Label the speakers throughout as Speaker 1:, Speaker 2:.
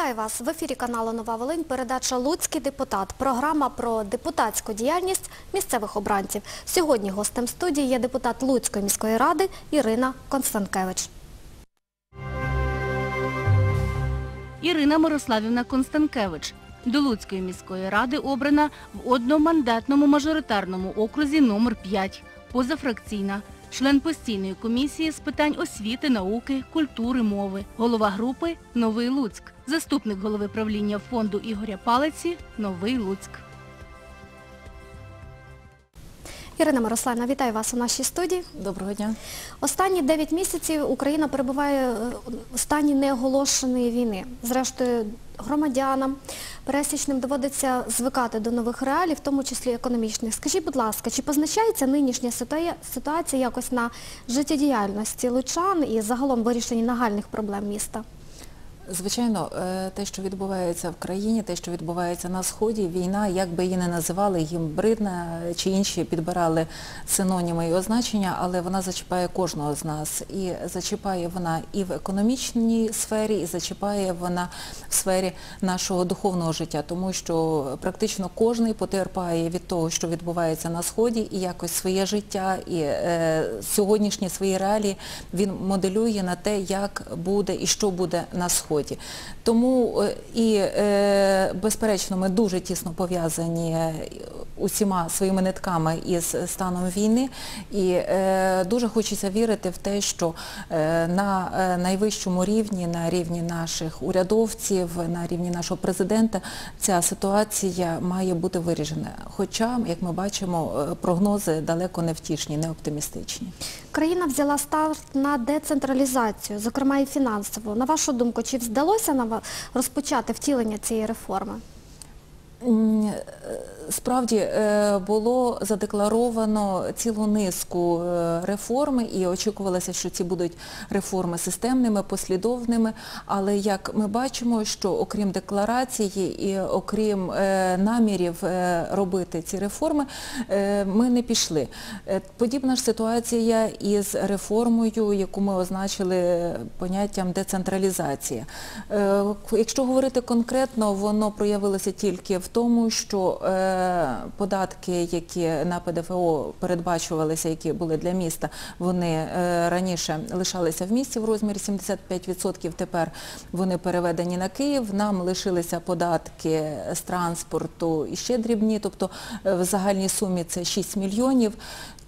Speaker 1: Вітаю вас в ефірі каналу Нова Волинь. Передача Луцький депутат. Програма про депутатську діяльність місцевих обранців. Сьогодні гостем студії є депутат Луцької міської ради Ірина Констанкевич.
Speaker 2: Ірина Мирославівна Констанкевич. До Луцької міської ради обрана в одномандатному мажоритарному окрузі номер 5 позафракційна. Член постійної комісії з питань освіти, науки, культури, мови. Голова групи Новий Луцьк. Заступник голови правління фонду Ігоря Палиці Новий Луцьк.
Speaker 1: Ірина Мирославівна, вітаю вас у нашій студії.
Speaker 3: Доброго дня.
Speaker 1: Останні 9 місяців Україна перебуває е, в стані неоголошеної війни. Зрештою, громадянам пересічним доводиться звикати до нових реалій, в тому числі економічних. Скажіть, будь ласка, чи позначається нинішня ситуація якось на життєдіяльності лучан і загалом вирішенні нагальних проблем міста?
Speaker 3: Звичайно, е, те, що відбувається в країні, те, що відбувається на Сході, війна, як би її не називали, гібридна чи інші підбирали синоніми і означення, але вона зачіпає кожного з нас. І зачіпає вона і в економічній сфері, і зачіпає вона в сфері нашого духовного життя, тому що практично кожен потерпає від того, що відбувається на Сході, і якось своє життя, і е, сьогоднішні свої реалії він моделює на те, як буде і що буде на Сході. Тому е, і, е, безперечно, ми дуже тісно пов'язані е, усіма своїми нитками із станом війни. І е, дуже хочеться вірити в те, що е, на е, найвищому рівні, на рівні наших урядовців, на рівні нашого президента, ця ситуація має бути вирішена. Хоча, як ми бачимо, прогнози далеко не втішні, не оптимістичні.
Speaker 1: Країна взяла старт на децентралізацію, зокрема і фінансову. На вашу думку, чи вдалося нам розпочати втілення цієї реформи?
Speaker 3: Справді е, було задекларовано цілу низку е, реформ і очікувалося, що ці будуть реформи системними, послідовними. Але як ми бачимо, що окрім декларації і окрім е, намірів робити ці реформи, ми не пішли. Подібна ж ситуація із реформою, яку ми означили поняттям децентралізація. Е, Якщо говорити конкретно, воно проявилося тільки в тому, що податки, які на ПДФО передбачувалися, які були для міста, вони е, раніше лишалися в місті в розмірі 75%, тепер вони переведені на Київ. Нам лишилися податки з транспорту і ще дрібні, тобто е, в загальній сумі це 6 мільйонів.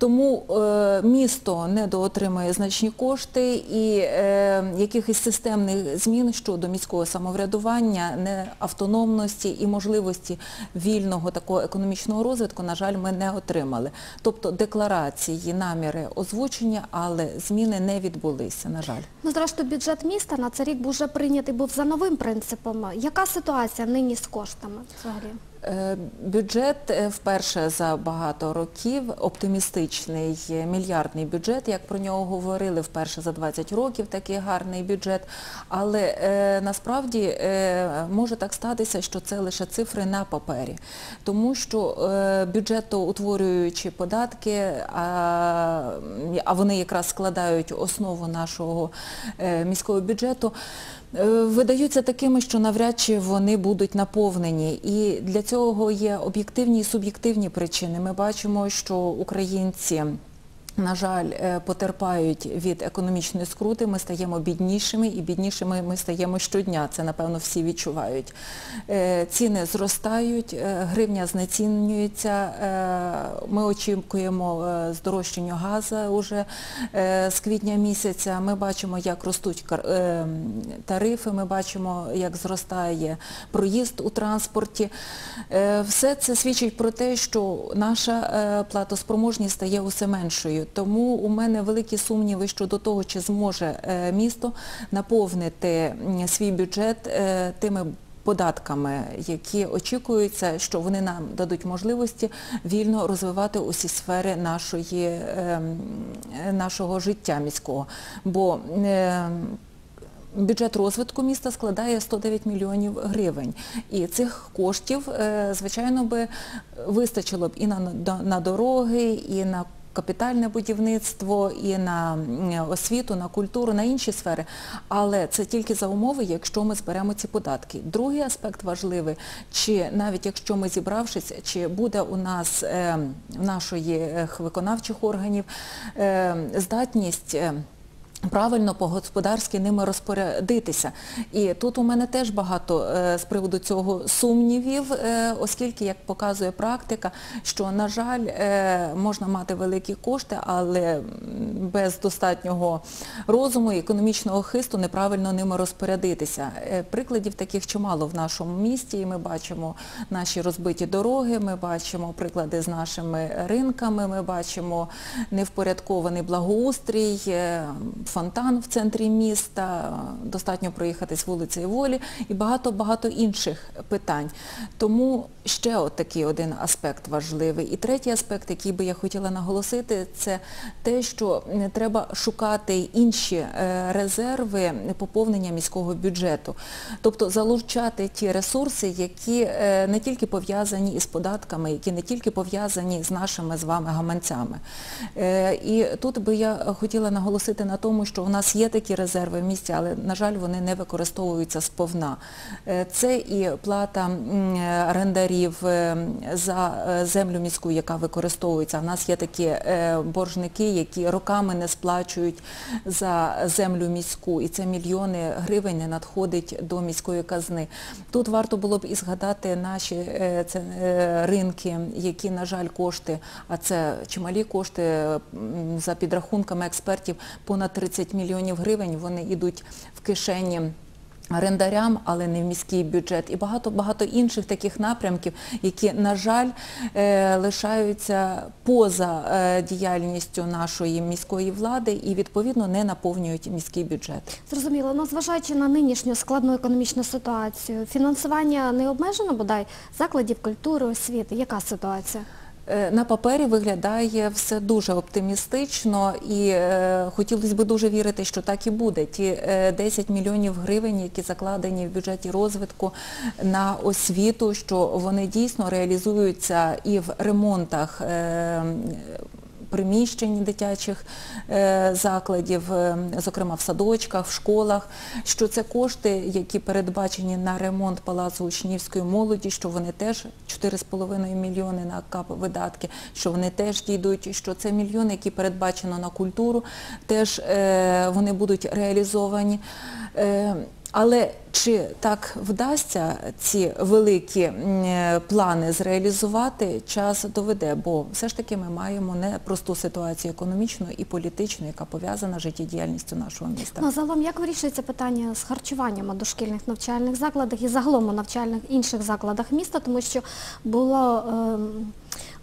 Speaker 3: Тому е, місто недоотримує значні кошти і е, якихось системних змін щодо міського самоврядування, не автономності і можливості вільного такого економічного розвитку, на жаль, ми не отримали. Тобто декларації, наміри озвучення, але зміни не відбулися, на жаль.
Speaker 1: Ну, зрештою, бюджет міста на цей рік був вже прийнятий був за новим принципом. Яка ситуація нині з коштами взагалі?
Speaker 3: Е, Бюджет е, вперше за багато років, оптимістичний мільярдний бюджет, як про нього говорили, вперше за 20 років такий гарний бюджет. Але е, насправді може так статися, що це лише цифри на папері. Тому що е, бюджетоутворюючі податки, а, вони якраз складають основу нашого міського бюджету, видаються такими, що навряд чи вони будуть наповнені. І для цього є об'єктивні і суб'єктивні причини. Ми бачимо, що українці. На жаль, е, потерпають від економічної скрути, ми стаємо біднішими і біднішими ми стаємо щодня. Це, напевно, всі відчувають. Е, Ціни зростають, е, гривня знецінюється. Ми очікуємо здорожчання газу уже е, з квітня місяця. Ми бачимо, як ростуть тарифи, ми бачимо, як зростає проїзд у транспорті. Все це свідчить про те, що наша платоспроможність стає усе меншою. Тому у мене великі сумніви щодо того, чи зможе е, місто наповнити свій бюджет е, тими податками, які очікуються, що вони нам дадуть можливості вільно розвивати усі сфери нашої, ем, нашого життя міського. Бо е, Бюджет розвитку міста складає 109 мільйонів гривень. І цих коштів, е, звичайно, би вистачило б і на дороги, і на капітальне будівництво, і на освіту, на культуру, на інші сфери. Але це тільки за умови, якщо ми зберемо ці податки. Другий аспект важливий, чи навіть якщо ми зібравшись, чи буде у нас е, в нашої виконавчих органів е, здатність. Правильно по-господарськи ними розпорядитися. І тут у мене теж багато е, з приводу цього сумнівів, е, оскільки, як показує практика, що, на жаль, е, можна мати великі кошти, але без достатнього розуму і економічного хисту неправильно ними розпорядитися. Прикладів таких чимало в нашому місті, і ми бачимо наші розбиті дороги, ми бачимо приклади з нашими ринками, ми бачимо невпорядкований благоустрій, фонтан в центрі міста, достатньо проїхатись вулицею Волі і багато-багато інших питань. Тому ще от такий один аспект важливий. І третій аспект, який би я хотіла наголосити, це те, що треба шукати інші е, резерви поповнення міського бюджету. Тобто залучати ті ресурси, які е, не тільки пов'язані із податками, які не тільки пов'язані з нашими з вами гаманцями. Е, І тут би я хотіла наголосити на тому, що у нас є такі резерви в місті, але, на жаль, вони не використовуються сповна. Е, Це і плата орендарів е, за е, землю міську, яка використовується. У нас є такі боржники, які роками не сплачують за землю міську, і це мільйони гривень не надходить до міської казни. Тут варто було б і згадати наші ринки, які, на жаль, кошти, а це чималі кошти за підрахунками експертів, понад 30 мільйонів гривень, вони йдуть в кишені орендарям, але не в міський бюджет, і багато-багато інших таких напрямків, які, на жаль, е, лишаються поза е, діяльністю нашої міської влади і, відповідно, не наповнюють міський бюджет.
Speaker 1: Зрозуміло, ну зважаючи на нинішню складну економічну ситуацію, фінансування не обмежено бодай закладів культури, освіти. Яка ситуація?
Speaker 3: Е, На папері виглядає все дуже оптимістично і е, хотілося б дуже вірити, що так і буде. Ті е, 10 мільйонів гривень, які закладені в бюджеті розвитку на освіту, що вони дійсно реалізуються і в ремонтах е, приміщень дитячих е, закладів, е, зокрема в садочках, в школах, що це кошти, які передбачені на ремонт Палацу учнівської молоді, що вони теж 4,5 мільйони на КАП видатки, що вони теж дійдуть, що це мільйони, які передбачено на культуру, теж е, вони будуть реалізовані. Але чи так вдасться ці великі плани зреалізувати, час доведе, бо все ж таки ми маємо непросту ситуацію економічну і політичну, яка пов'язана з життєдіяльністю нашого міста.
Speaker 1: Ну, загалом, як вирішується питання з харчуванням у дошкільних навчальних закладах і загалом у навчальних інших закладах міста, тому що було, ем,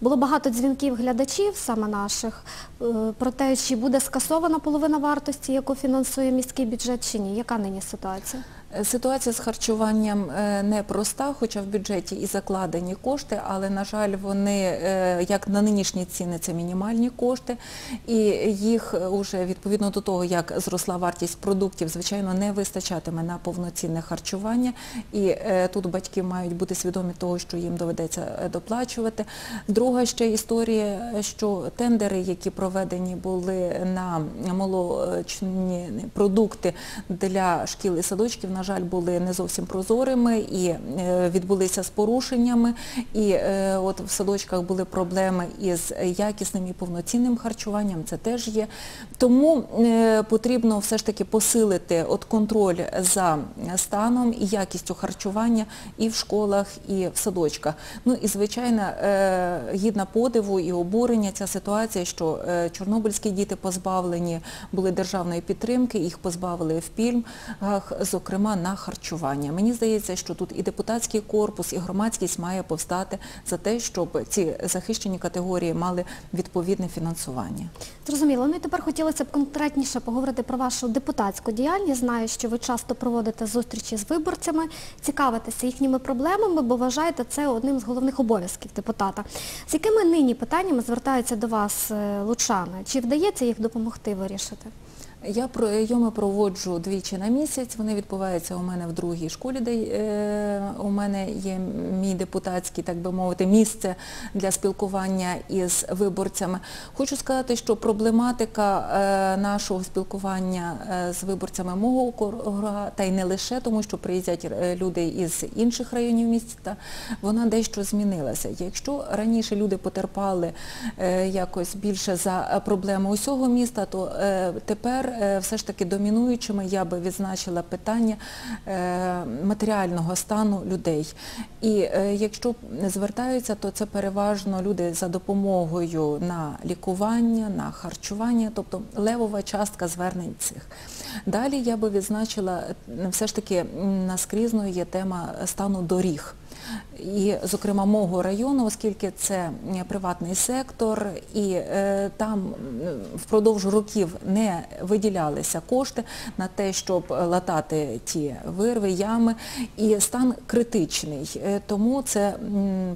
Speaker 1: було багато дзвінків глядачів, саме наших, е, про те, чи буде скасована половина вартості, яку фінансує міський бюджет, чи ні. Яка нині ситуація?
Speaker 3: Е, Ситуація з харчуванням е, непроста, хоча в бюджеті і закладені кошти, але, на жаль, вони, е, як на нинішні ціни, це мінімальні кошти, і їх вже відповідно до того, як зросла вартість продуктів, звичайно, не вистачатиме на повноцінне харчування. І е, тут батьки мають бути свідомі того, що їм доведеться е, доплачувати. Друга ще історія, що тендери, які проведені були на молочні продукти для шкіл і садочків, на жаль, були не зовсім прозорими і е, відбулися з порушеннями. І е, от в садочках були проблеми із якісним і повноцінним харчуванням, це теж є. Тому е, потрібно все ж таки посилити от контроль за станом і якістю харчування і в школах, і в садочках. Ну і звичайно, гідна подиву і обурення ця ситуація, що чорнобильські діти позбавлені були державної підтримки, їх позбавили в пільгах, зокрема на харчування. Мені здається, що тут і депутатський корпус, і громадськість має повстати за те, щоб ці захищені категорії мали відповідне фінансування.
Speaker 1: Зрозуміло. Ну і тепер хотілося б конкретніше поговорити про вашу депутатську діяльність. Знаю, що ви часто проводите зустрічі з виборцями, цікавитеся їхніми проблемами, бо вважаєте це одним з головних обов'язків депутата. З якими нині питаннями звертаються до вас е, лучани? Чи вдається їх допомогти вирішити?
Speaker 3: Я прийоми проводжу двічі на місяць. Вони відбуваються у мене в другій школі, де е, у мене є мій депутатський, так би мовити, місце для спілкування із виборцями. Хочу сказати, що проблематика е, нашого спілкування е, з виборцями мого округа, та й не лише тому, що приїздять люди із інших районів міста, вона дещо змінилася. Якщо раніше люди потерпали якось більше за проблеми усього міста, то е, е, все ж таки домінуючими я би відзначила питання е, матеріального стану людей. І е, якщо звертаються, то це переважно люди за допомогою на лікування, на харчування, тобто левова частка звернень цих. Далі я би відзначила, все ж таки наскрізною є тема стану доріг. І, зокрема, мого району, оскільки це приватний сектор, і е, там впродовж років не виділялися кошти на те, щоб латати ті вирви, ями, і стан критичний, Е, тому це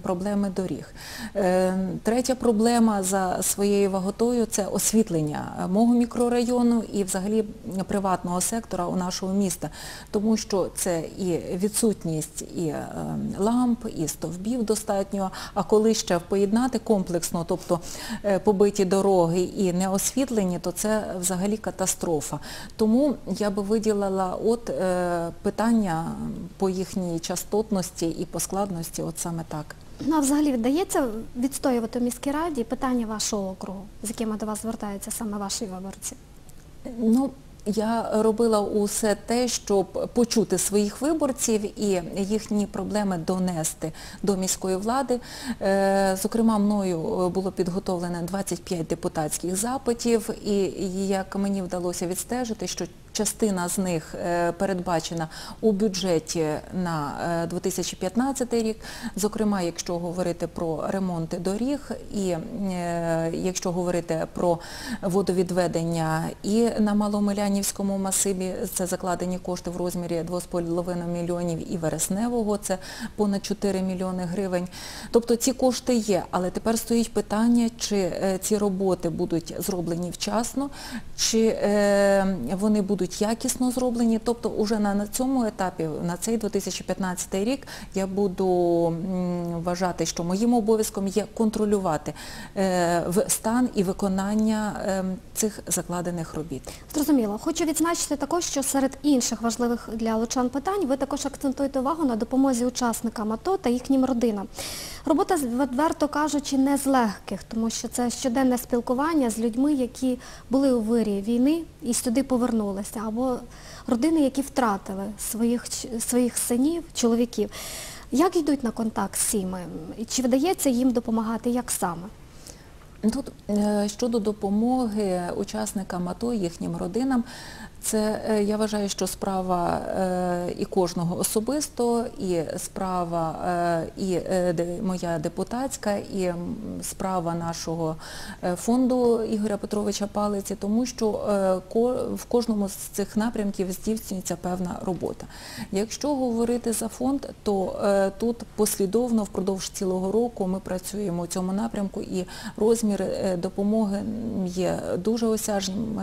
Speaker 3: проблеми доріг. Е, Третя проблема за своєю ваготою це освітлення мого мікрорайону і взагалі приватного сектора у нашого міста, тому що це і відсутність і е, ламп, і стовбів достатньо, а коли ще поєднати комплексно, тобто е, побиті дороги і неосвітлені, то це взагалі катастрофа. Тому я би виділила от е, питання по їхній частотності і по складності, от саме так.
Speaker 1: Ну, а взагалі вдається відстоювати в міській раді питання вашого округу, з якими до вас звертаються саме ваші виборці?
Speaker 3: Ну, я робила усе те, щоб почути своїх виборців і їхні проблеми донести до міської влади. Е, Зокрема, мною було підготовлено 25 депутатських запитів, і як мені вдалося відстежити, що частина з них е, передбачена у бюджеті на е, 2015 рік. Зокрема, якщо говорити про ремонти доріг і е, якщо говорити про водовідведення і на Маломилянівському масиві, це закладені кошти в розмірі 2,5 мільйонів і вересневого, це понад 4 мільйони гривень. Тобто ці кошти є, але тепер стоїть питання, чи е, ці роботи будуть зроблені вчасно, чи е, вони будуть якісно зроблені. Тобто уже на, цьому етапі, на цей 2015 рік, я буду вважати, що моїм обов'язком є контролювати е, стан і виконання е, цих закладених робіт.
Speaker 1: Зрозуміло. Хочу відзначити також, що серед інших важливих для лучан питань ви також акцентуєте увагу на допомозі учасникам АТО та їхнім родинам. Робота, відверто кажучи, не з легких, тому що це щоденне спілкування з людьми, які були у вирі війни і сюди повернулися, або родини, які втратили своїх, своїх синів, чоловіків. Як йдуть на контакт з цими? Чи вдається їм допомагати, як саме?
Speaker 3: Тут е, щодо допомоги учасникам АТО, їхнім родинам, це е, я вважаю, що справа е, і кожного особисто, і справа е, і моя депутатська, і справа нашого фонду Ігоря Петровича Палиці, тому що в кожному з цих напрямків здійснюється певна робота. Якщо говорити за фонд, то тут послідовно впродовж цілого року ми працюємо у цьому напрямку і розмір допомоги є дуже осяжним.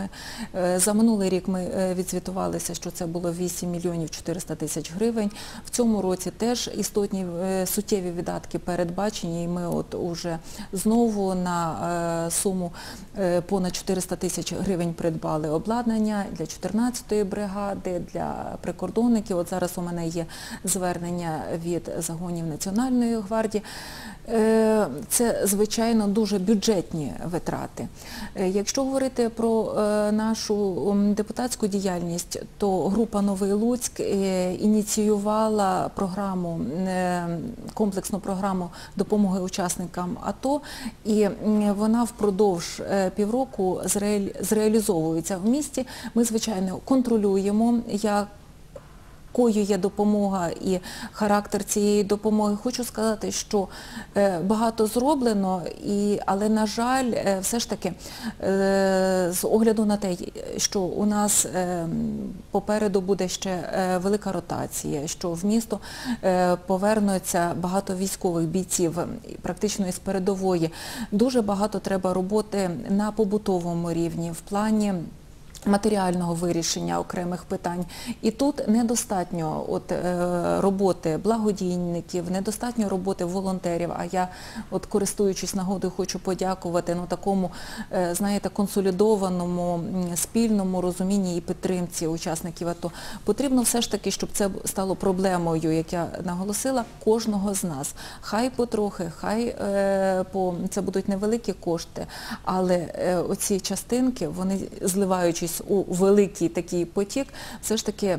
Speaker 3: Е, За минулий рік ми відзвітувалися, що це було 8 мільйонів 400 тисяч гривень. В цьому році теж істотні е, суттєві видатки передбачені, і ми от уже знову на е, суму е, понад 400 тисяч гривень придбали обладнання для 14-ї бригади, для прикордонників. От зараз у мене є звернення від загонів Національної гвардії. Е, Це, звичайно, дуже бюджетні витрати. Е, Якщо говорити про е, нашу м, депутатську діяльність, то група Новий Луцьк е, ініціювала програму, е, комплексну програму допомоги учасникам АТО, і вона впродовж е, півроку зреалізовується в місті. Ми, звичайно, контролюємо, як якою є допомога і характер цієї допомоги. Хочу сказати, що е, багато зроблено, але, на жаль, е, все ж таки, е, з огляду на те, що у нас попереду буде ще велика ротація, що в місто повернуться багато військових бійців, практично із передової, дуже багато треба роботи на побутовому рівні, в плані матеріального вирішення окремих питань. І тут недостатньо от, е, роботи благодійників, недостатньо роботи волонтерів. А я, от користуючись нагодою, хочу подякувати ну, такому, е, знаєте, консолідованому, спільному розумінні і підтримці учасників АТО. Потрібно все ж таки, щоб це стало проблемою, як я наголосила, кожного з нас. Хай потрохи, хай е, по це будуть невеликі кошти, але оці частинки, вони зливаючись у великий такий потік, все ж таки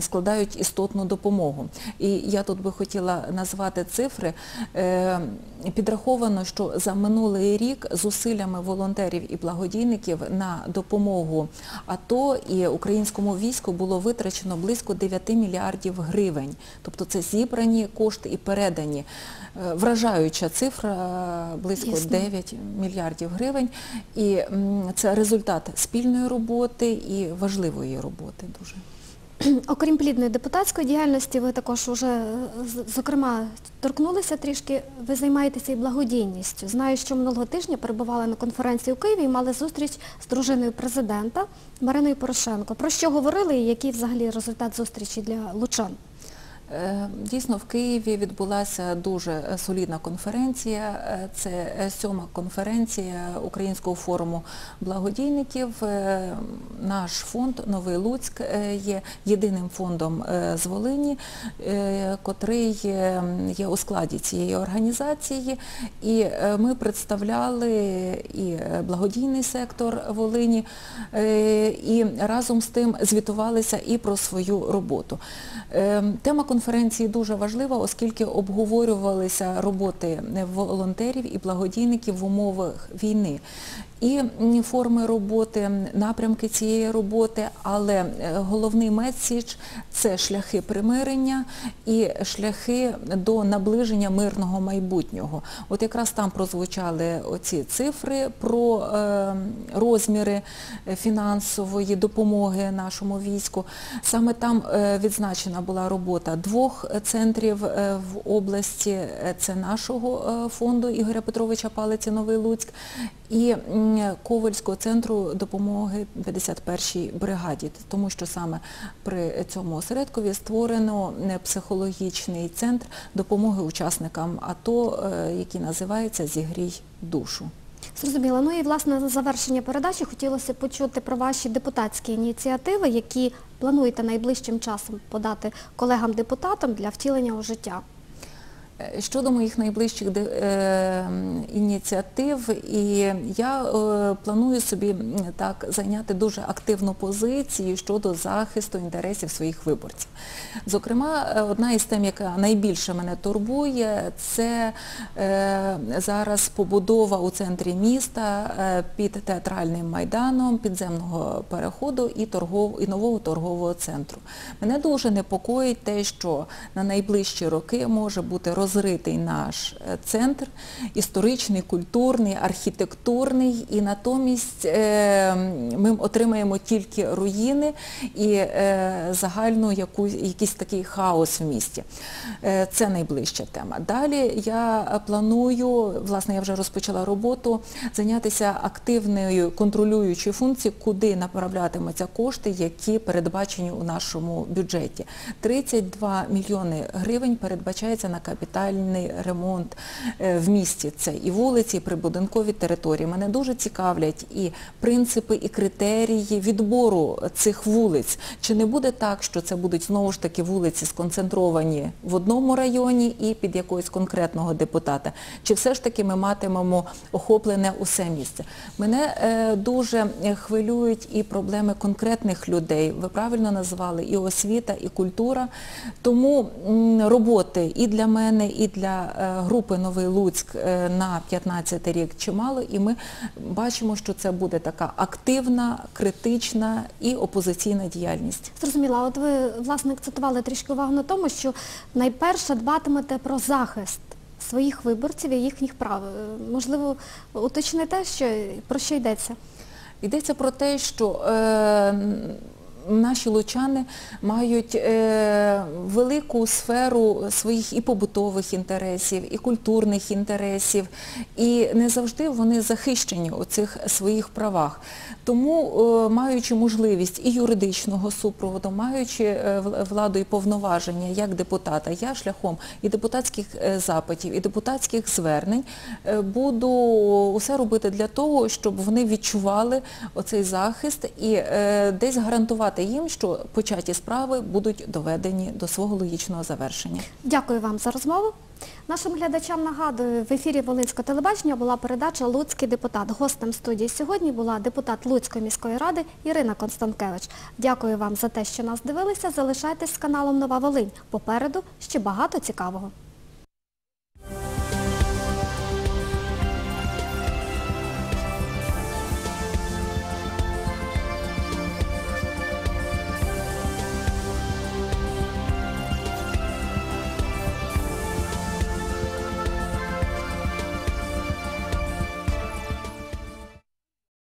Speaker 3: складають істотну допомогу. І я тут би хотіла назвати цифри. Е, Підраховано, що за минулий рік зусиллями волонтерів і благодійників на допомогу АТО і українському війську було витрачено близько 9 мільярдів гривень. Тобто це зібрані кошти і передані. Е, Вражаюча цифра близько
Speaker 1: Дійсно.
Speaker 3: 9 мільярдів гривень. І це результат спільної роботи і важливої роботи дуже.
Speaker 1: Окрім плідної депутатської діяльності, ви також вже, е, зокрема, торкнулися трішки, ви займаєтеся і благодійністю. Знаю, що минулого тижня перебували на конференції у Києві і мали зустріч з дружиною президента Мариною Порошенко. Про що говорили і який взагалі результат зустрічі для лучан?
Speaker 3: Е, Дійсно, в Києві відбулася дуже солідна конференція. Е, Це сьома конференція Українського форуму благодійників. Е, Наш фонд Новий Луцьк є єдиним фондом з Волині, котрий є у складі цієї організації. І ми представляли і благодійний сектор Волині, і разом з тим звітувалися і про свою роботу. Тема конференції дуже важлива, оскільки обговорювалися роботи волонтерів і благодійників в умовах війни. І форми роботи, напрямки цієї роботи, але е, головний меседж – це шляхи примирення і шляхи до наближення мирного майбутнього. От якраз там прозвучали оці цифри про е, розміри фінансової допомоги нашому війську. Саме там е, відзначена була робота двох центрів в області. Це нашого фонду Ігоря Петровича Палиці Новий Луцьк і Ковальського центру допомоги 51-й бригаді, тому що саме при цьому осередкові створено е, психологічний центр допомоги учасникам АТО, е, який називається Зігрій душу.
Speaker 1: Зрозуміло. Ну і власне на завершення передачі хотілося почути про ваші депутатські ініціативи, які плануєте найближчим часом подати колегам-депутатам для втілення у життя.
Speaker 3: Е, Щодо моїх найближчих е, ініціатив, і я е, планую собі зайняти дуже активну позицію щодо захисту інтересів своїх виборців. Зокрема, одна із тем, яка найбільше мене турбує, це зараз побудова у центрі міста під театральним майданом підземного переходу і, нового торгового центру. Мене дуже непокоїть те, що на найближчі роки може бути розритий наш е, центр, історичний, культурний, архітектурний, і натомість е, ми отримаємо тільки руїни і е, загальну якийсь такий хаос в місті. Це найближча тема. Далі я планую, власне, я вже розпочала роботу, зайнятися активною контролюючою функцією, куди направлятимуться кошти, які передбачені у нашому бюджеті. 32 мільйони гривень передбачається на капітальний ремонт е, в місті. Це і вулиці, і прибудинкові території. Мене дуже цікавлять і принципи, і критерії відбору цих вулиць. Чи не буде так, що це будуть знову ж таки вулиці сконцентровані в одному районі і під якогось конкретного депутата? Чи все ж таки ми матимемо охоплене усе місце? Мене е, дуже хвилюють і проблеми конкретних людей. Ви правильно назвали і освіта, і культура. Тому роботи і для мене, і для е, групи Новий Луцьк е, на 15 рік чимало, і ми бачимо, що це буде така активна, критична і опозиційна діяльність.
Speaker 1: Зрозуміла, от ви, власне, акцентували трішки увагу на тому, що найперше дбатимете про захист своїх виборців і їхніх прав. Е, Можливо, уточните, що, про що йдеться?
Speaker 3: Йдеться про те, що е, наші лучани мають е, велику сферу своїх і побутових інтересів, і культурних інтересів, і не завжди вони захищені у цих своїх правах. Тому, е, маючи можливість і юридичного супроводу, маючи е, владу і повноваження як депутата, я шляхом і депутатських запитів, і депутатських звернень буду усе робити для того, щоб вони відчували оцей захист і десь гарантувати їм, що початі справи будуть доведені до свого логічного завершення.
Speaker 1: Дякую вам за розмову. Нашим глядачам нагадую, в ефірі Волинського телебачення була передача Луцький депутат. Гостем студії сьогодні була депутат Луцької міської ради Ірина Констанкевич. Дякую вам за те, що нас дивилися. Залишайтесь з каналом Нова Волинь. Попереду ще багато цікавого.